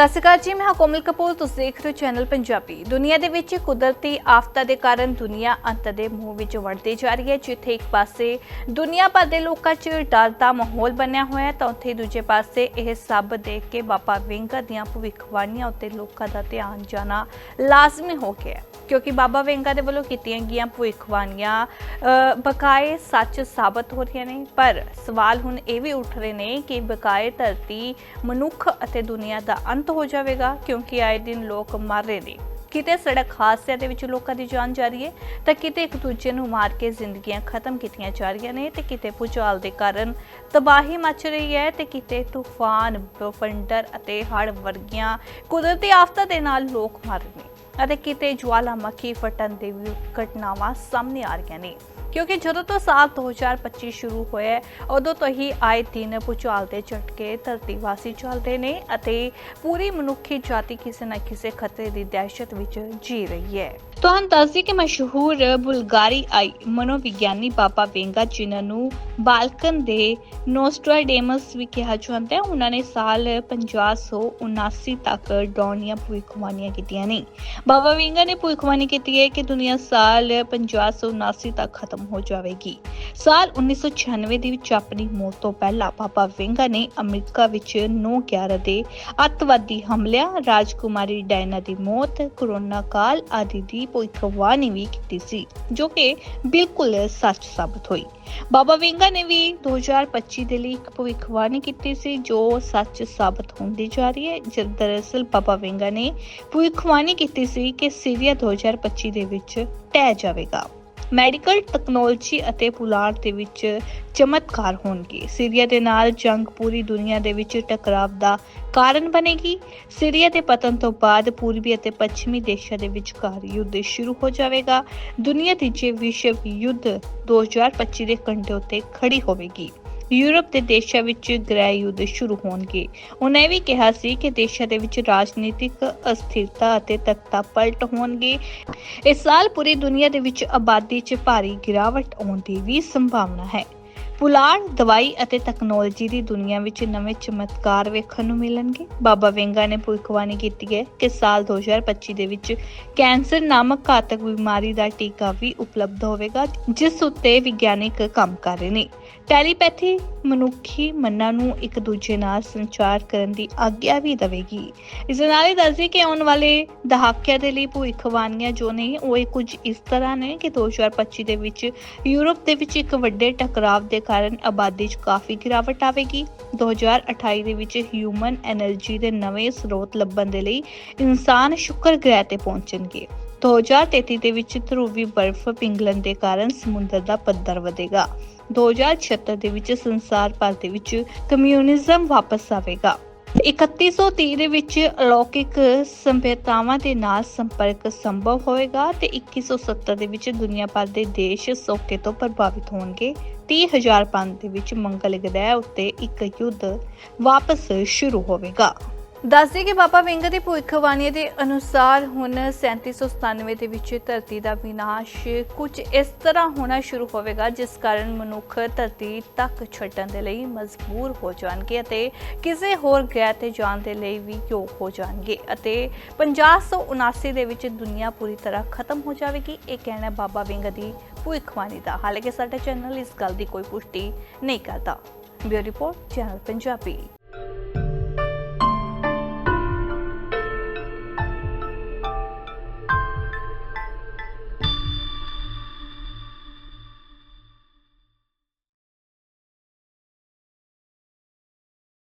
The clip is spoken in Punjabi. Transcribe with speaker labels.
Speaker 1: ਸਤਿ ਸ਼੍ਰੀ ਅਕਾਲ ਜੀ, ਮੈਂ ਹਾਂ ਕੋਮਲ ਕਪੂਰ, ਤੁਸੀਂ ਦੇਖ ਰਹੇ ਹੋ ਚੈਨਲ ਪੰਜਾਬੀ। ਦੁਨੀਆ ਦੇ ਵਿੱਚ ਕੁਦਰਤੀ ਆਫਤਾਂ ਦੇ ਕਾਰਨ ਦੁਨੀਆ ਅੰਤ ਦੇ ਮੂੰਹ ਵਿੱਚ ਵੜਦੀ ਜਾ ਰਹੀ ਹੈ, ਜਿੱਥੇ ਇੱਕ ਪਾਸੇ ਦੁਨੀਆ ਭਰ ਦੇ ਲੋਕਾਂ 'ਚ ਡਰ ਦਾ ਮਾਹੌਲ ਬਣਿਆ ਹੋਇਆ ਹੈ, ਤਾਂ ਉੱਥੇ ਦੂਜੇ ਪਾਸੇ ਇਹ ਸਭ ਦੇਖ ਕੇ ਬਾਬਾ ਵਿੰਗਾ ਦੀਆਂ ਭਵਿੱਖਬਾਣੀਆਂ ਉੱਤੇ ਲੋਕਾਂ ਦਾ ਧਿਆਨ ਜਾਣਾ ਲਾਜ਼ਮੀ ਹੋ ਗਿਆ ਹੈ। ਕਿਉਂਕਿ ਬਾਬਾ ਵਿੰਗਾ ਦੇ ਵੱਲੋਂ ਕੀਤੀਆਂ ਗਈਆਂ ਭਵਿੱਖਬਾਣੀਆਂ ਬਕਾਏ ਸੱਚ ਸਾਬਤ ਹੋ ਰਹੀਆਂ ਨੇ, ਪਰ ਸਵਾਲ ਹੁਣ ਇਹ ਵੀ ਉੱਠ ਰਹੇ ਨੇ ਕਿ ਬਕਾਏ ਧਰਤੀ ਮਨੁੱਖ ਅਤੇ ਦੁਨੀਆ ਦਾ ਅੰਤ ਹੋ ਜਾਵੇਗਾ ਕਿਉਂਕਿ ਆਏ ਦਿਨ ਲੋਕ ਮਰ ਰਹੇ ਨੇ। ਕਿਤੇ ਸੜਕ ਹਾਦਸਿਆਂ ਦੇ ਵਿੱਚ ਲੋਕਾਂ ਦੀ ਜਾਨ ਜਾ ਰਹੀ ਹੈ, ਤਾਂ ਕਿਤੇ ਇੱਕ ਦੂਜੇ ਨੂੰ ਮਾਰ ਕੇ ਜ਼ਿੰਦਗੀਆਂ ਖਤਮ ਕੀਤੀਆਂ ਜਾ ਰਹੀਆਂ ਨੇ ਤੇ ਕਿਤੇ ਭੂਚਾਲ ਦੇ ਕਾਰਨ ਤਬਾਹੀ ਮਚ ਰਹੀ ਹੈ ਤੇ ਕਿਤੇ ਤੂਫਾਨ, ਬਫੰਡਰ ਅਤੇ ਹੜ੍ਹ ਵਰਗੀਆਂ ਕੁਦਰਤੀ ਆਫਤਾਂ ਦੇ ਨਾਲ ਲੋਕ ਮਰ ਰਹੇ ਨੇ ਅਤੇ ਕਿਤੇ ਜਵਾਲਾਮੁਖੀ ਫਟਣ ਦੇ ਵੀ ਘਟਨਾਵਾਂ ਸਾਹਮਣੇ ਆ ਰਹੀਆਂ ਨੇ। ਕਿਉਂਕਿ ਜਦੋਂ ਤੋਂ ਸਾਲ 2025 ਸ਼ੁਰੂ ਹੋਇਆ ਉਦੋਂ ਤੋਂ ਹੀ ਆਏ ਦਿਨ ਭੂਚਾਲ ਦੇ ਝਟਕੇ ਧਰਤੀ ਵਾਸੀ ਚੱਲਦੇ ਨੇ ਅਤੇ ਪੂਰੀ ਮਨੁੱਖੀ ਜਾਤੀ ਕਿਸੇ ਨਾ ਕਿਸੇ ਖਤਰੇ ਦੀ ਦਹਿਸ਼ਤ ਵਿੱਚ ਜੀ ਰਹੀ ਹੈ। ਤੁਹਾਨੂੰ ਦੱਸਦੀ ਕਿ ਮਸ਼ਹੂਰ ਬੁਲਗਾਰੀ ਆਈ ਮਨੋਵਿਗਿਆਨੀ ਬਾਬਾ ਵੇਂਗਾ ਜਿਨ੍ਹਾਂ ਨੂੰ ਬਾਲਕਨ ਦੇ ਨੋਸਟਰਾਡੇਮਸ ਵੀ ਕਿਹਾ ਜਾਂਦਾ ਹੈ। ਉਹਨਾਂ ਨੇ ਸਾਲ 5079 ਤੱਕ ਡੌਨੀਆਂ ਭਵਿੱਖਬਾਣੀਆਂ ਕੀਤੀਆਂ ਨੇ। ਬਾਬਾ ਵੇਂਗਾ ਨੇ ਭਵਿੱਖਬਾਣੀ ਕੀਤੀ ਹੈ ਕਿ ਦੁਨੀਆ ਸਾਲ 5079 ਤੱਕ ਖਤਮ ਹੋ ਜਾਵੇਗੀ। ਸਾਲ 1996 ਦੇ ਵਿੱਚ ਆਪਣੀ ਮੌਤ ਤੋਂ ਪਹਿਲਾਂ ਬਾਬਾ ਵੇਂਗਾ ਨੇ ਅਮਰੀਕਾ ਵਿੱਚ 9/11 ਦੇ ਅੱਤਵਾਦੀ ਹਮਲਿਆਂ, ਰਾਜਕੁਮਾਰੀ ਡਾਇਨਾ ਦੀ ਮੌਤ, ਕਰੋਨਾ ਕਾਲ ਆਦਿ ਦੀ ਭਵਿੱਖਬਾਣੀ ਵੀ ਕੀਤੀ ਸੀ, ਜੋ ਕਿ ਬਿਲਕੁਲ ਸੱਚ ਸਾਬਤ ਹੋਈ। ਬਾਬਾ ਵਿੰਗਾ ਨੇ ਵੀ 2025 ਦੇ ਲਈ ਇੱਕ ਭਵਿੱਖਬਾਣੀ ਕੀਤੀ ਸੀ, ਜੋ ਸੱਚ ਸਾਬਤ ਹੁੰਦੀ ਜਾ ਰਹੀ ਹੈ। ਜਦ ਦਰਅਸਲ ਬਾਬਾ ਵਿੰਗਾ ਨੇ ਭਵਿੱਖਬਾਣੀ ਕੀਤੀ ਸੀ ਕਿ ਸੀਰੀਆ 2025 ਦੇ ਵਿੱਚ ਟਹਿ ਜਾਵੇਗਾ। ਮੈਡੀਕਲ ਟੈਕਨੋਲੋਜੀ ਅਤੇ ਪੁਲਾੜ ਦੇ ਵਿੱਚ ਚਮਤਕਾਰ ਹੋਣਗੇ। ਸੀਰੀਆ ਦੇ ਨਾਲ ਜੰਗ ਪੂਰੀ ਦੁਨੀਆ ਦੇ ਵਿੱਚ ਟਕਰਾਵ ਦਾ ਕਾਰਨ ਬਣੇਗੀ। ਸੀਰੀਆ ਦੇ ਪਤਨ ਤੋਂ ਬਾਅਦ ਪੂਰਬੀ ਅਤੇ ਪੱਛਮੀ ਦੇਸ਼ਾਂ ਦੇ ਵਿਚਕਾਰ ਯੁੱਧ ਸ਼ੁਰੂ ਹੋ ਜਾਵੇਗਾ। ਦੁਨੀਆ ਤੀਜੇ ਵਿਸ਼ਵ ਯੁੱਧ 2025 ਦੇ ਕੰਢੇ ਉੱਤੇ ਖੜੀ ਹੋਵੇਗੀ। ਯੂਰਪ ਦੇ ਦੇਸ਼ਾਂ ਵਿੱਚ ਗ੍ਰਹਿ ਯੁੱਧ ਸ਼ੁਰੂ ਹੋਣਗੇ। ਉਹਨਾਂ ਇਹ ਵੀ ਕਿਹਾ ਸੀ ਕਿ ਦੇਸ਼ਾਂ ਦੇ ਵਿੱਚ ਰਾਜਨੀਤਿਕ ਅਸਥਿਰਤਾ ਅਤੇ ਤਖਤਾ ਪਲਟ ਹੋਣਗੇ। ਇਸ ਸਾਲ ਪੂਰੀ ਦੁਨੀਆ ਦੇ ਵਿੱਚ ਆਬਾਦੀ 'ਚ ਭਾਰੀ ਗਿਰਾਵਟ ਆਉਣ ਦੀ ਵੀ ਸੰਭਾਵਨਾ ਹੈ। ਪੁਲਾੜ, ਦਵਾਈ ਅਤੇ ਟੈਕਨੋਲੋਜੀ ਦੀ ਦੁਨੀਆ ਵਿੱਚ ਨਵੇਂ ਚਮਤਕਾਰ ਵੇਖਣ ਨੂੰ ਮਿਲਣਗੇ। ਬਾਬਾ ਵੇਂਗਾ ਨੇ ਭਵਿੱਖਬਾਣੀ ਕੀਤੀ ਹੈ ਕਿ ਸਾਲ 2025 ਦੇ ਵਿੱਚ ਕੈਂਸਰ ਨਾਮਕ ਘਾਤਕ ਬਿਮਾਰੀ ਦਾ ਟੀਕਾ ਵੀ ਉਪਲਬਧ ਹੋਵੇਗਾ, ਜਿਸ ਉੱਤੇ ਵਿਗਿਆਨਿਕ ਕੰਮ ਕਰ ਰਹੇ ਨੇ। ਟੈਲੀਪੈਥੀ ਮਨੁੱਖੀ ਮਨਾਂ ਨੂੰ ਇੱਕ ਦੂਜੇ ਨਾਲ ਸੰਚਾਰ ਕਰਨ ਦੀ ਆਗਿਆ ਵੀ ਦੇਵੇਗੀ। ਇਸ ਨਾਲ ਹੀ ਦੱਸਦੀ ਕਿ ਆਉਣ ਵਾਲੇ ਦਹਾਕਿਆਂ ਦੇ ਲਈ ਭਵਿੱਖਬਾਣੀਆਂ ਜੋ ਨੇ, ਉਹ ਇਹ ਕੁਝ ਇਸ ਤਰ੍ਹਾਂ ਨੇ ਕਿ 2025 ਦੇ ਵਿੱਚ ਯੂਰਪ ਦੇ ਵਿੱਚ ਇੱਕ ਵੱਡੇ ਟਕਰਾਵ ਦੇ ਕਾਰਨ ਆਬਾਦੀ 'ਚ ਕਾਫੀ ਗਿਰਾਵਟ ਆਵੇਗੀ। 2028 ਦੇ ਵਿੱਚ ਹਿਊਮਨ એનર્ਜੀ ਦੇ ਨਵੇਂ ਸਰੋਤ ਲੱਭਣ ਦੇ ਲਈ ਇਨਸਾਨ ਸ਼ੁੱਕਰ ਗ੍ਰਹਿ ਤੇ ਪਹੁੰਚਣਗੇ। 2033 ਦੇ ਵਿੱਚ ਧਰੂਵੀ ਬਰਫ਼ ਪਿੰਗਲਣ ਦੇ ਕਾਰਨ ਸਮੁੰਦਰ ਦਾ ਪੱਧਰ ਵਧੇਗਾ। 2076 ਦੇ ਵਿੱਚ ਸੰਸਾਰ ਭਰ ਦੇ ਵਿੱਚ ਕਮਿਊਨਿਜ਼ਮ ਵਾਪਸ ਆਵੇਗਾ। 3130 ਦੇ ਵਿੱਚ ਅਲੌਕਿਕ ਸੰਭਿਅਤਾਵਾਂ ਦੇ ਨਾਲ ਸੰਪਰਕ ਸੰਭਵ ਹੋਵੇਗਾ ਤੇ 2170 ਦੇ ਵਿੱਚ ਦੁਨੀਆ ਭਰ ਦੇ ਦੇਸ਼ ਸੋਕੇ ਤੋਂ ਪ੍ਰਭਾਵਿਤ ਹੋਣਗੇ। 30005 ਦੇ ਵਿੱਚ ਮੰਗਲ ਗ੍ਰਹਿ ਉੱਤੇ ਇੱਕ ਯੁੱਧ ਵਾਪਸ ਸ਼ੁਰੂ ਹੋਵੇਗਾ। ਦੱਸਦੇ ਕਿ ਬਾਬਾ ਵਿੰਗ ਦੀ ਭਵਿੱਖਬਾਣੀ ਦੇ ਅਨੁਸਾਰ ਹੁਣ 3797 ਦੇ ਵਿੱਚ ਧਰਤੀ ਦਾ ਵਿਨਾਸ਼ ਕੁਝ ਇਸ ਤਰ੍ਹਾਂ ਹੋਣਾ ਸ਼ੁਰੂ ਹੋਵੇਗਾ, ਜਿਸ ਕਾਰਨ ਮਨੁੱਖ ਧਰਤੀ ਤੱਕ ਛੱਡਣ ਦੇ ਲਈ ਮਜਬੂਰ ਹੋ ਜਾਣਗੇ ਅਤੇ ਕਿਸੇ ਹੋਰ ਗ੍ਰਹਿ ਤੇ ਜਾਣ ਦੇ ਲਈ ਵੀ ਯੋਗ ਹੋ ਜਾਣਗੇ ਅਤੇ 5079 ਦੇ ਵਿੱਚ ਦੁਨੀਆ ਪੂਰੀ ਤਰ੍ਹਾਂ ਖਤਮ ਹੋ ਜਾਵੇਗੀ। ਇਹ ਕਹਿਣਾ ਬਾਬਾ ਵਿੰਗ ਦੀ ਭਵਿੱਖਬਾਣੀ ਦਾ ਹਾਲਾਂਕਿ ਸਾਡਾ ਚੈਨਲ ਇਸ ਗੱਲ ਦੀ ਕੋਈ ਪੁਸ਼ਟੀ ਨਹੀਂ ਕਰਦਾ। Bureau report, channel Punjabi.